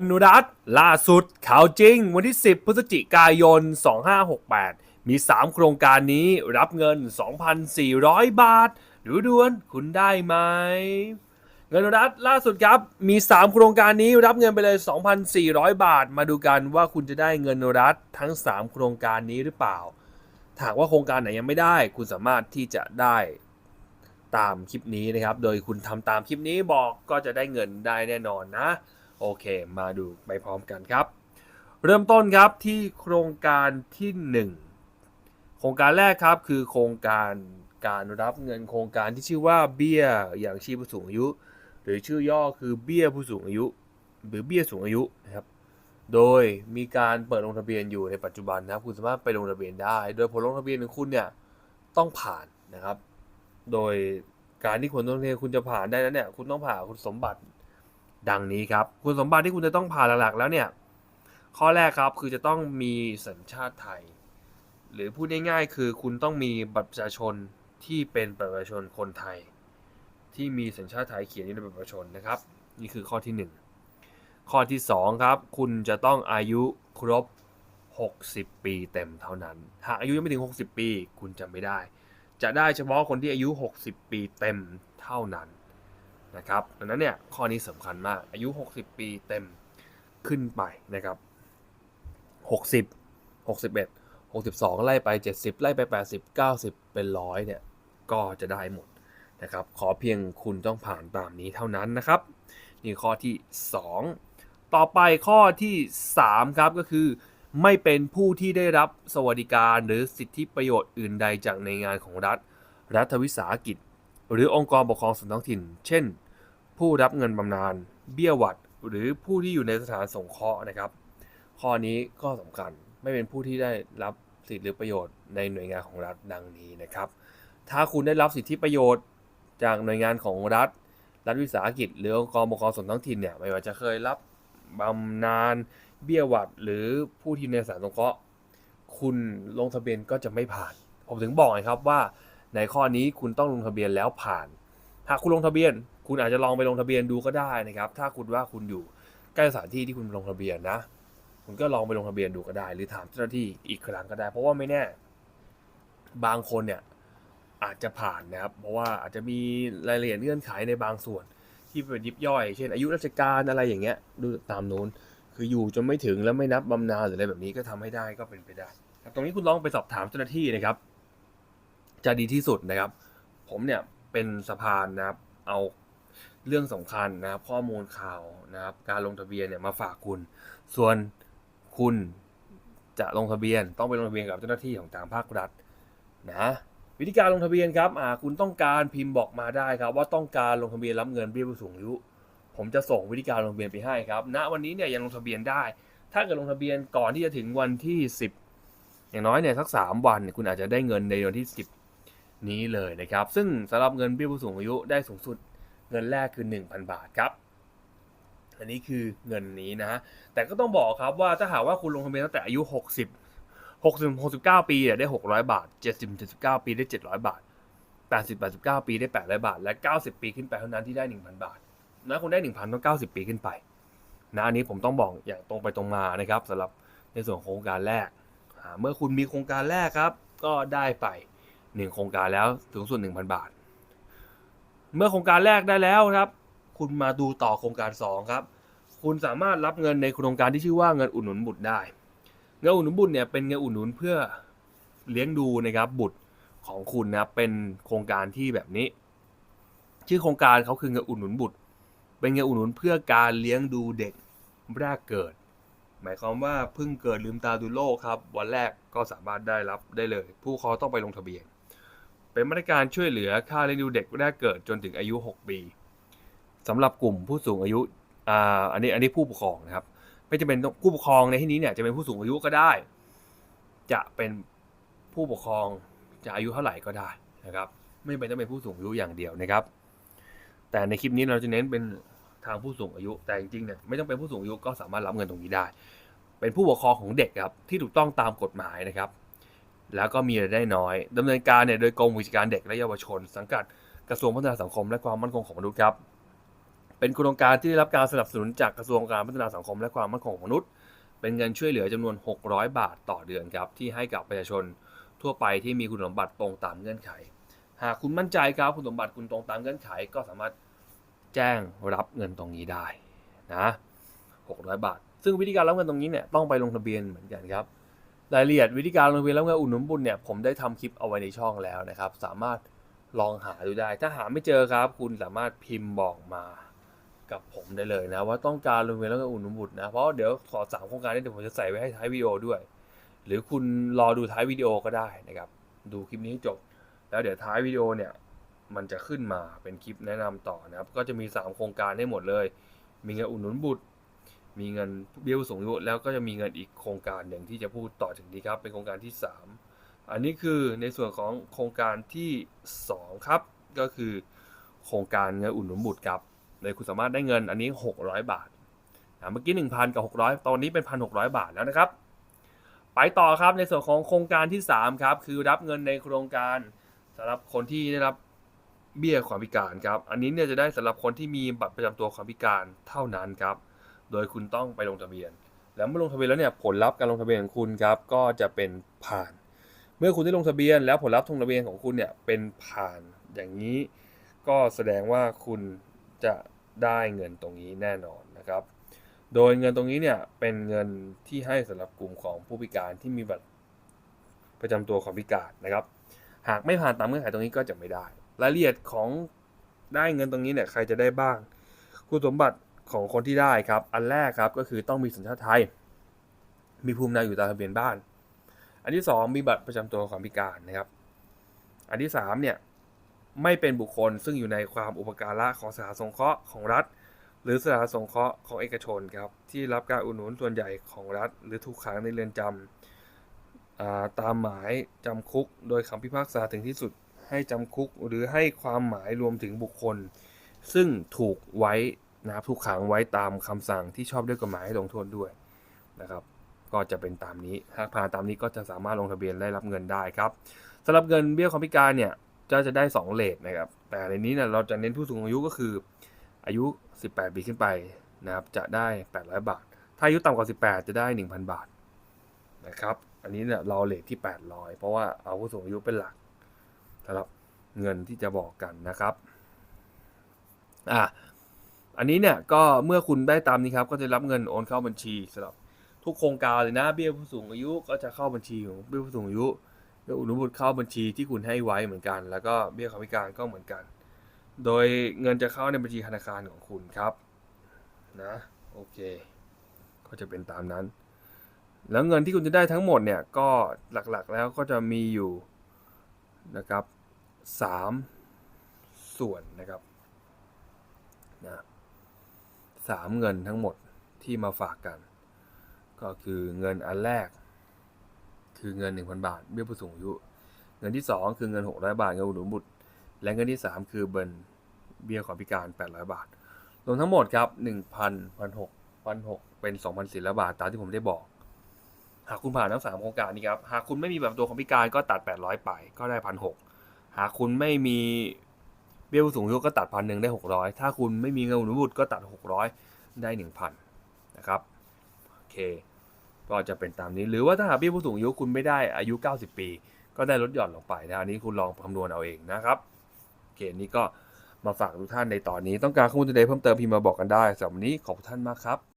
อนุรัตน์ล่าสุดข่าวจริง วันที่ 10 พฤศจิกายน 2568 มี 3 โครงการนี้รับเงิน 2,400 บาทหรือด่วนคุณได้ไหม เงินอนุรัตน์ล่าสุดครับ มี 3 โครงการนี้รับเงินไปเลย 2,400 บาท มาดูกันว่าคุณจะได้เงินอนุรัตน์ทั้ง 3 โครงการนี้หรือเปล่าถ้าหากว่าโครงการไหนยังไม่ได้ คุณสามารถที่จะได้ตามคลิปนี้นะครับ โดยคุณทำตามคลิปนี้บอกก็จะได้เงินได้แน่นอนนะ โอเค มาดูไปพร้อมกันครับ เริ่มต้นครับที่โครงการที่ 1 โครงการแรกครับคือโครงการการรับเงินโครงการที่ชื่อว่าเบี้ยอย่างชีพผู้สูงอายุ หรือชื่อย่อคือเบี้ยผู้สูงอายุ หรือเบี้ยสูงอายุนะครับโดยมีการเปิดลงทะเบียนอยู่ในปัจจุบันนะครับคุณสามารถไปลงทะเบียนได้ โดยผลลงทะเบียนของคุณเนี่ยต้องผ่านนะครับ โดยการที่คุณลงทะเบียนคุณจะผ่านได้นั้นเนี่ยคุณต้องผ่านคุณสมบัติ ดังนี้ครับ คุณสมบัติที่คุณจะต้องผ่านหลักๆแล้วเนี่ย ข้อแรกครับคือจะต้องมีสัญชาติไทย หรือพูดง่ายๆ คือคุณต้องมีบัตรประชาชนที่เป็นบัตรประชาชนคนไทย ที่มีสัญชาติไทยเขียนอยู่ในบัตรประชาชนนะครับ นี่คือข้อที่ 1 ข้อที่ 2 ครับ คุณจะต้องอายุครบ 60 ปีเต็มเท่านั้น หากอายุยังไม่ถึง 60 ปี คุณจะไม่ได้ จะได้เฉพาะคนที่อายุ 60 ปีเต็มเท่านั้น นะครับดังนั้นเนี่ยข้อนี้สำคัญมาก อายุ 60 ปีเต็มขึ้นไปนะครับ 60 61 62 ไล่ไป 70 ไล่ไป 80 90 เป็นร้อยเนี่ย ก็จะได้หมดนะครับ ขอเพียงคุณต้องผ่านตามนี้เท่านั้นนะครับ นี่ข้อที่ 2 ต่อไปข้อที่ 3 ครับก็คือ ไม่เป็นผู้ที่ได้รับสวัสดิการหรือสิทธิประโยชน์อื่นใดจากในงานของรัฐ รัฐวิสาหกิจ หรือองค์กรปกครองส่วนท้องถิ่น เช่น ผู้รับเงินบำนาญเบี้ยวัดหรือผู้ที่อยู่ในสถานสงเคราะห์นะครับ ข้อนี้ก็สำคัญไม่เป็นผู้ที่ได้รับสิทธิหรือประโยชน์ในหน่วยงานของรัฐดังนี้นะครับ ถ้าคุณได้รับสิทธิประโยชน์จากหน่วยงานของรัฐ รัฐวิสาหกิจ หรือองค์กรปกครองส่วนท้องถิ่นเนี่ยไม่ว่าจะเคยรับบำนาญเบี้ยวัดหรือผู้ที่ในสถานสงเคราะห์คุณลงทะเบียนก็จะไม่ผ่าน ผมถึงบอกไงครับว่าในข้อนี้คุณต้องลงทะเบียนแล้วผ่าน หากคุณลงทะเบียน คุณอาจจะลองไปลงทะเบียนดูก็ได้นะครับ ถ้าคุณว่าคุณอยู่ใกล้สถานที่ที่คุณลงทะเบียนนะ คุณก็ลองไปลงทะเบียนดูก็ได้ หรือถามเจ้าหน้าที่อีกครั้งก็ได้ เพราะว่าไม่แน่ บางคนเนี่ยอาจจะผ่านนะครับ เพราะว่าอาจจะมีรายละเอียดเงื่อนไขในบางส่วน ที่เป็นยิบย่อย เช่น อายุราชการอะไรอย่างเงี้ย ดูตามนู้น คืออยู่จนไม่ถึงแล้วไม่นับบำนาญหรืออะไรแบบนี้ก็ทำให้ได้ก็เป็นไปได้ครับตรงนี้คุณลองไปสอบถามเจ้าหน้าที่นะครับ จะดีที่สุดนะครับ ผมเนี่ยเป็นสะพานนะครับ เอา เรื่องสำคัญนะครับ ข้อมูลข่าวนะครับ การลงทะเบียนเนี่ยมาฝากคุณ ส่วนคุณจะลงทะเบียนต้องไปลงทะเบียนกับเจ้าหน้าที่ของทางภาครัฐนะวิธีการลงทะเบียนครับคุณต้องการพิมพ์บอกมาได้ครับ ว่าต้องการลงทะเบียนรับเงินเบี้ยผู้สูงอายุ ผมจะส่งวิธีการลงทะเบียนไปให้ครับณวันนี้เนี่ยยังลงทะเบียนได้ ถ้าเกิดลงทะเบียนก่อนที่จะถึงวันที่ 10 อย่างน้อยเนี่ยสัก 3 วันเนี่ยคุณอาจจะได้เงินในวันที่ 10 นี้เลยนะครับ ซึ่งสำหรับเงินเบี้ยผู้สูงอายุได้สูงสุด เงินแรกคือ 1,000 บาทครับ อันนี้คือเงินนี้นะ แต่ก็ต้องบอกครับว่าถ้าหากว่าคุณลงทะเบียนตั้งแต่อายุ 60 60 69 ปีเนี่ยได้ 600 บาท 70 79 ปีได้ 700 บาท 80 89 ปีได้ 800 บาท และ 90 ปีขึ้นไปเท่านั้นที่ได้ 1,000 บาทนะคุณได้ 1,000 ต้อง 90 ปีขึ้นไปนะอันนี้ผมต้องบอกอย่างตรงไปตรงมานะครับสำหรับในส่วนของโครงการแรก เมื่อคุณมีโครงการแรกครับ ก็ได้ไป 1 โครงการแล้วถึงส่วน1,000 บาท เมื่อโครงการแรกได้แล้วครับ คุณมาดูต่อโครงการ 2 ครับ คุณสามารถรับเงินในโครงการที่ชื่อว่าเงินอุดหนุนบุตรได้ เงินอุดหนุนบุตรเนี่ยเป็นเงินอุดหนุนเพื่อเลี้ยงดูนะครับบุตรของคุณนะครับเป็นโครงการที่แบบนี้ ชื่อโครงการเขาคือเงินอุดหนุนบุตร เป็นเงินอุดหนุนเพื่อการเลี้ยงดูเด็กแรกเกิด หมายความว่าเพิ่งเกิดลืมตาดูโลกครับ วันแรกก็สามารถได้รับได้เลย ผู้เขาต้องไปลงทะเบียน เป็นมาตรการช่วยเหลือค่าเลี้ยงดูเด็กแรกเกิดจนถึงอายุ 6 ปีสำหรับกลุ่มผู้สูงอายุอ่าอันนี้อันนี้ผู้ปกครองนะครับ ไม่จะเป็นต้องผู้ปกครองในที่นี้เนี่ยจะเป็นผู้สูงอายุก็ได้ จะเป็นผู้ปกครองจะอายุเท่าไหร่ก็ได้นะครับ ไม่เป็นต้องเป็นผู้สูงอายุอย่างเดียวนะครับ แต่ในคลิปนี้เราจะเน้นเป็นทางผู้สูงอายุ แต่จริงๆเนี่ยไม่ต้องเป็นผู้สูงอายุก็สามารถรับเงินตรงนี้ได้ เป็นผู้ปกครองของเด็กครับที่ถูกต้องตามกฎหมายนะครับ แล้วก็มีรายได้น้อยดำเนินการเนี่ยโดยกรมวิชาการเด็กและเยาวชน สังกัดกระทรวงพัฒนาสังคม และความมั่นคงของมนุษย์ครับ เป็นโครงการที่ได้รับการสนับสนุนจากกระทรวงการพัฒนาสังคม และความมั่นคงของมนุษย์ เป็นเงินช่วยเหลือจำนวน 600 บาทต่อเดือนครับที่ให้กับประชาชนทั่วไปที่มีคุณสมบัติตรงตามเงื่อนไข หากคุณมั่นใจครับคุณสมบัติคุณตรงตามเงื่อนไข ก็สามารถแจ้งรับเงินตรงนี้ได้นะ600 บาท ซึ่งวิธีการรับเงินตรงนี้เนี่ยต้องไปลงทะเบียนเหมือนกันครับ รายละเอียดวิธีการลงทะเบียนรับเงินอุดหนุนบุญเนี่ยผมได้ทำคลิปเอาไว้ในช่องแล้วนะครับ สามารถลองหาดูได้ ถ้าหาไม่เจอครับ คุณสามารถพิมพ์บอกมากับผมได้เลยนะ ว่าต้องการลงทะเบียนรับเงินอุดหนุนบุญนะ เพราะเดี๋ยวขอสามโครงการนี้เดี๋ยวผมจะใส่ไว้ให้ท้ายวิดีโอด้วย หรือคุณรอดูท้ายวิดีโอก็ได้นะครับ ดูคลิปนี้ให้จบ แล้วเดี๋ยวท้ายวิดีโอเนี่ยมันจะขึ้นมาเป็นคลิปแนะนำต่อนะครับ ก็จะมี 3 โครงการให้หมดเลย มีเงินอุดหนุนบุตร มีเงินเบี้ยผู้สูงอายุแล้วก็จะมีเงินอีกโครงการอย่งที่จะพูดต่อจากนี้ครับ เป็นโครงการที่ 3 อันนี้คือในส่วนของโครงการที่ 2 ครับ ก็คือ โครงการเงินอุดหนุนบุตรครับโดยคุณสามารถได้เงินอันนี้ 600 บาทเมื่อกี้ 1,000 กับ 600 ตอนนี้เป็น 1,600 บาทแล้วนะครับ ไปต่อครับในส่วนของโครงการที่ 3 ครับ คือรับเงินในโครงการสำหรับคนที่ได้รับเบี้ยความพิการครับ อันนี้เนี่ยจะได้สำหรับคนที่มีบัตรประจำตัวความพิการเท่านั้นครับ โดยคุณต้องไปลงทะเบียน แล้วเมื่อลงทะเบียนแล้วเนี่ยผลลัพธ์การลงทะเบียนของคุณครับก็จะเป็นผ่าน เมื่อคุณได้ลงทะเบียน แล้วผลลัพธ์ลงทะเบียนของคุณเนี่ยเป็นผ่านอย่างนี้ ก็แสดงว่าคุณจะได้เงินตรงนี้แน่นอนนะครับ โดยเงินตรงนี้เนี่ยเป็นเงินที่ให้สำหรับกลุ่มของผู้พิการที่มีบัตรประจำตัวความพิการนะครับ หากไม่ผ่านตามเงื่อนไขตรงนี้ก็จะไม่ได้ รายละเอียดของได้เงินตรงนี้เนี่ยใครจะได้บ้าง คุณสมบัติ ของคนที่ได้ครับ อันแรกครับก็คือต้องมีสัญชาติไทย มีภูมิลำเนาอยู่ตามทะเบียนบ้าน อันที่สองมีบัตรประจำตัวความพิการนะครับ อันที่สามเนี่ยไม่เป็นบุคคลซึ่งอยู่ในความอุปการะของสถานสงเคราะห์ของรัฐ หรือสถานสงเคราะห์ของเอกชนครับที่รับการอุดหนุนส่วนใหญ่ของรัฐ หรือถูกขังในเรือนจำอ่าตามหมายจำคุก โดยคำพิพากษาถึงที่สุดให้จำคุกหรือให้ความหมายรวมถึงบุคคล ซึ่งถูกไว้ นะครับถูกขังไว้ตามคำสั่งที่ชอบด้วยกฎหมายให้ลงโทษด้วยนะครับ ก็จะเป็นตามนี้หากผ่านตามนี้ก็จะสามารถลงทะเบียนได้รับเงินได้ครับสำหรับเงินเบี้ยความพิการเนี่ยจะจะได้ 2เลทนะครับ แต่ในนี้เนี่ยเราจะเน้นผู้สูงอายุก็คือ อายุ 18 ปีขึ้นไปนะครับจะได้ 800 บาท ถ้าอายุต่ำกว่า 18 จะได้ 1,000 บาทนะครับอันนี้เนี่ยเราเลทที่ 800 เพราะว่าเอาผู้สูงอายุเป็นหลักสำหรับเงินที่จะบอกกันนะครับอะ อันนี้เนี่ยก็เมื่อคุณได้ตามนี้ครับ ก็จะรับเงินโอนเข้าบัญชีสำหรับทุกโครงการเลยนะเบี้ยผู้สูงอายุก็จะเข้าบัญชีของเบี้ยผู้สูงอายุเบี้ยอุดหนุนบุตรเข้าบัญชีที่คุณให้ไว้เหมือนกัน แล้วก็เบี้ยคนพิการก็เหมือนกัน โดยเงินจะเข้าในบัญชีธนาคารของคุณครับนะโอเค ก็จะเป็นตามนั้น แล้วเงินที่คุณจะได้ทั้งหมดเนี่ยก็หลักๆแล้วก็จะมีอยู่นะครับสามส่วนนะครับนะ สามเงินทั้งหมดที่มาฝากกัน ก็คือเงินอันแรก คือเงิน 1,000 บาทเบี้ยผู้สูงอายุ เงินที่ 2 คือเงิน 600 บาทเงินอุดหนุนบุตร และเงินที่ 3 คือเบิร์นเบี้ยความพิการ 800 บาท รวมทั้งหมดครับ 1,000 1,600 1,600เป็น 2,400 บาทตามที่ผมได้บอก หากคุณผ่านทั้ง3โครงการนี้ครับ หากคุณไม่มีแบบตัวความพิการก็ตัด 800 ไปก็ได้ 1,600 หากคุณไม่มี เบี้ยผู้สูงอายุก็ตัดพันหนึ่งได้ 600 ถ้าคุณไม่มีเงินอุดหนุนบุตรก็ตัด 600 ได้ 1,000 นะครับ โอเค ก็จะเป็นตามนี้ หรือว่าถ้าหากเบี้ยผู้สูงอายุคุณไม่ได้อายุ 90 ปี ก็ได้ลดหย่อนลงไปนะ อันนี้คุณลองคำนวณเอาเองนะครับโอเคนี้ก็มาฝากทุกท่านในตอนนี้ ต้องการข้อมูลใดเพิ่มเติมพิมพ์มาบอกกันได้สำหรับวันนี้ขอบคุณท่านมากครับ